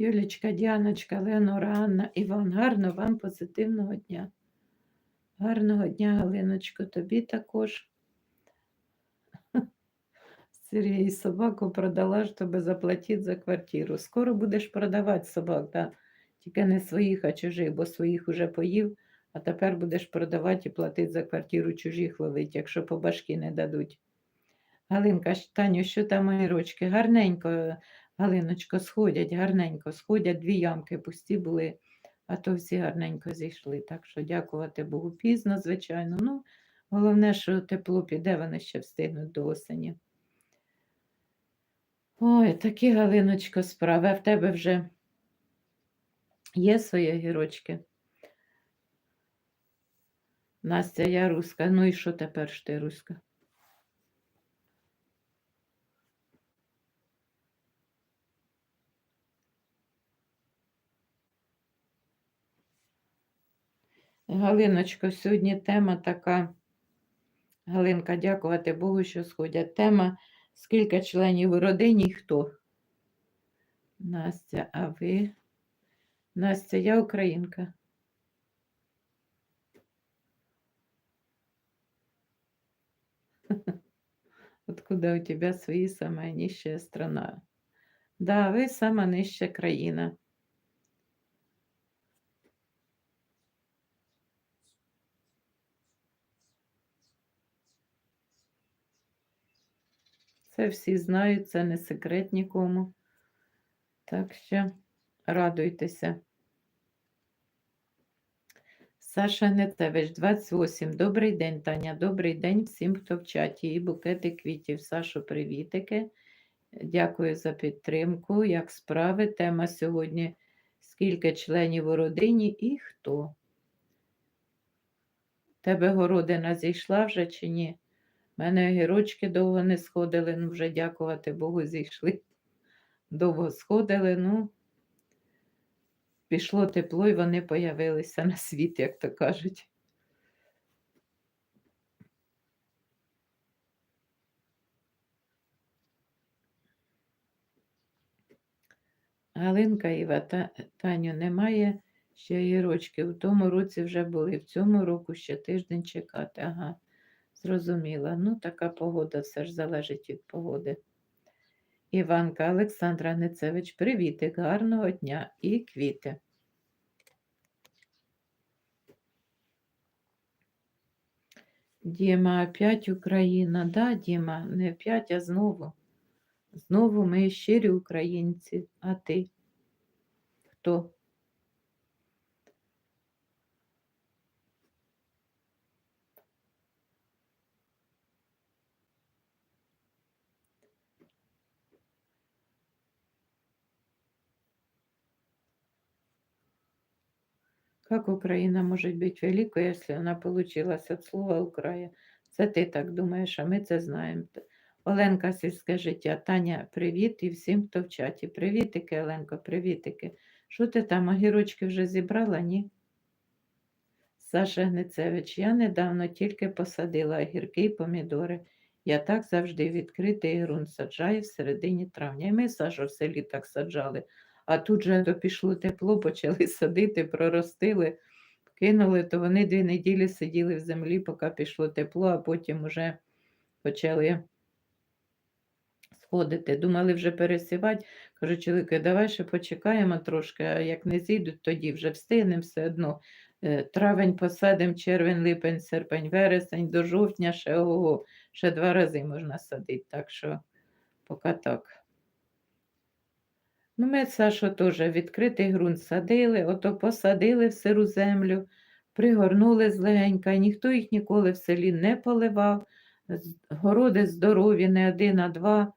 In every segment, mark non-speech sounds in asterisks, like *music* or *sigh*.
Юлічка, Діаночка, Ленора, Анна, Іван, гарно вам позитивного дня. Гарного дня, Галиночко, тобі також. *laughs* Сергій собаку продала, щоб заплатити за квартиру. Скоро будеш продавати собак, да? тільки не своїх, а чужих, бо своїх уже поїв, а тепер будеш продавати і платити за квартиру чужих ловить, якщо по башки не дадуть. Галинка, Таню, що там огірочки? Гарненько, Галиночко, сходять, гарненько, сходять, дві ямки пусті були, а то всі гарненько зійшли. Так що дякувати Богу пізно, звичайно. Ну, головне, що тепло піде, вони ще встигнуть до осені. Ой, такі, Галиночко, справи. А в тебе вже є свої огірочки? Настя, я руська. Ну і що тепер ж ти руська? Галиночко, сьогодні тема така. Галинка, дякувати Богу, що сходять. Тема скільки членів у родині і хто? Настя, а ви? Настя, я українка. *laughs* Откуда у тебя свои самая нищая страна? Да, ви сама нижча країна. Це всі знають, це не секрет нікому. Так що радуйтеся. Саша Нетевич, 28. Добрий день, Таня. Добрий день всім, хто в чаті. І букети квітів. Сашу, привітики. Дякую за підтримку. Як справи? Тема сьогодні: скільки членів у родині і хто? Тебе городина зійшла вже чи ні? У мене огірочки довго не сходили, ну вже дякувати Богу, зійшли. Довго сходили, ну пішло тепло і вони появилися на світ, як то кажуть. Галинка Іва, та, Таню, немає ще огірочків. В тому році вже були, в цьому року ще тиждень чекати. Ага, зрозуміла. Ну, така погода все ж залежить від погоди. Іванка Олександра Нецевич, привітик, гарного дня і квіти. Діма, опять Україна. Да, Діма, не опять, а знову. Знову ми щирі українці. А ти? Хто? Как Украина может быть великой, если она получилась от слова Украя? Це ти так думаєш, а ми це знаємо. Оленка сільське життя. Таня, привіт і всім, хто в чаті. Привітики, Оленко, привітики. Що ти там, огірочки вже зібрала, ні? Саша Гницевич, я недавно тільки посадила огірки і помідори. Я так завжди відкритий ґрунт саджаю в середині травня. І ми, Саша, в селі так саджали. А тут же то пішло тепло, почали садити, проростили, кинули, то вони дві неділі сиділи в землі, поки пішло тепло, а потім вже почали сходити. Думали вже пересівати. Кажу, чоловіки, давай ще почекаємо трошки, а як не зійдуть, тоді вже встигнемо все одно. Е, Травень посадимо, червень, липень, серпень, вересень, до жовтня ще ого, ще два рази можна садити. Так що поки так. Ну, ми, Сашо, теж відкритий ґрунт садили, ото посадили в сиру землю, пригорнули злегенька, ніхто їх ніколи в селі не поливав. Городи здорові, не один, а два,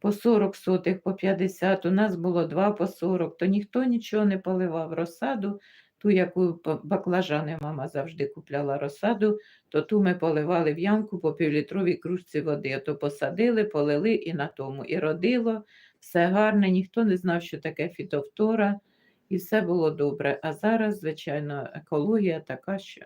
по 40 сотих, по 50, у нас було два по 40, то ніхто нічого не поливав. Розсаду, ту, яку баклажани мама завжди купляла розсаду, то ту ми поливали в ямку по півлітровій кружці води. То посадили, полили і на тому. І родило, все гарне, ніхто не знав, що таке фітовтора, і все було добре. А зараз, звичайно, екологія така, що